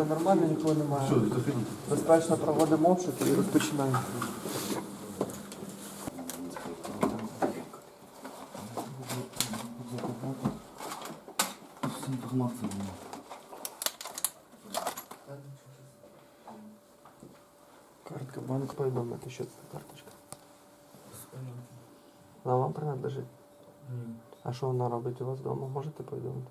Все нормально, нікого немає. Все, заходите. Безпечно проводимо обшук і розпочинаємо. Картка банк повідомити, що це за карточка. Вона вам принадлежить? А що вона робить у вас вдома? Можете повідомити?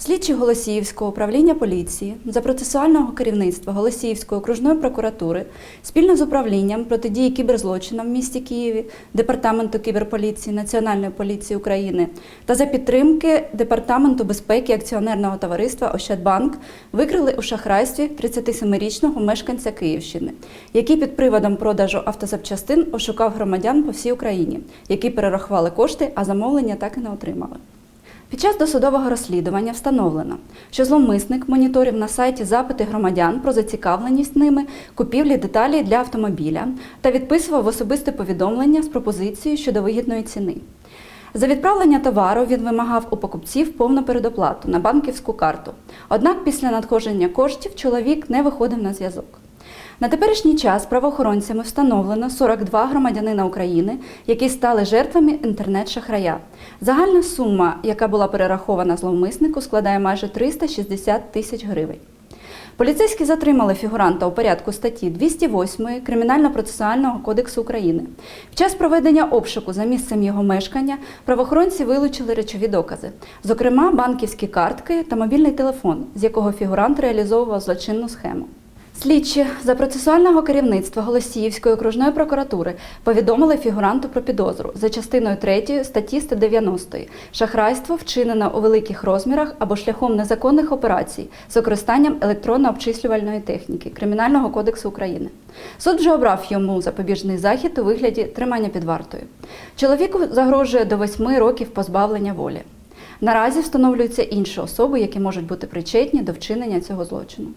Слідчі Голосіївського управління поліції за процесуального керівництва Голосіївської окружної прокуратури спільно з управлінням протидії кіберзлочинам в місті Києві, Департаменту кіберполіції Національної поліції України та за підтримки Департаменту безпеки акціонерного товариства Ощадбанк викрили у шахрайстві 37-річного мешканця Київщини, який під приводом продажу автозапчастин ошукав громадян по всій Україні, які перерахували кошти, а замовлення так і не отримали. Під час досудового розслідування встановлено, що зловмисник моніторив на сайті запити громадян про зацікавленість ними купівлі деталей для автомобіля та відписував особисте повідомлення з пропозицією щодо вигідної ціни. За відправлення товару він вимагав у покупців повну передоплату на банківську карту. Однак після надходження коштів чоловік не виходив на зв'язок. На теперішній час правоохоронцями встановлено 42 громадянина України, які стали жертвами інтернет-шахрая. Загальна сума, яка була перерахована зловмиснику, складає майже 360 тисяч гривень. Поліцейські затримали фігуранта у порядку статті 208 Кримінально-процесуального кодексу України. Під час проведення обшуку за місцем його мешкання правоохоронці вилучили речові докази, зокрема банківські картки та мобільний телефон, з якого фігурант реалізовував злочинну схему. Слідчі за процесуального керівництва Голосіївської окружної прокуратури повідомили фігуранту про підозру за частиною 3 статті 190 шахрайство вчинено у великих розмірах або шляхом незаконних операцій з використанням електронно-обчислювальної техніки Кримінального кодексу України. Суд вже обрав йому запобіжний захід у вигляді тримання під вартою. Чоловіку загрожує до 8 років позбавлення волі. Наразі встановлюються інші особи, які можуть бути причетні до вчинення цього злочину.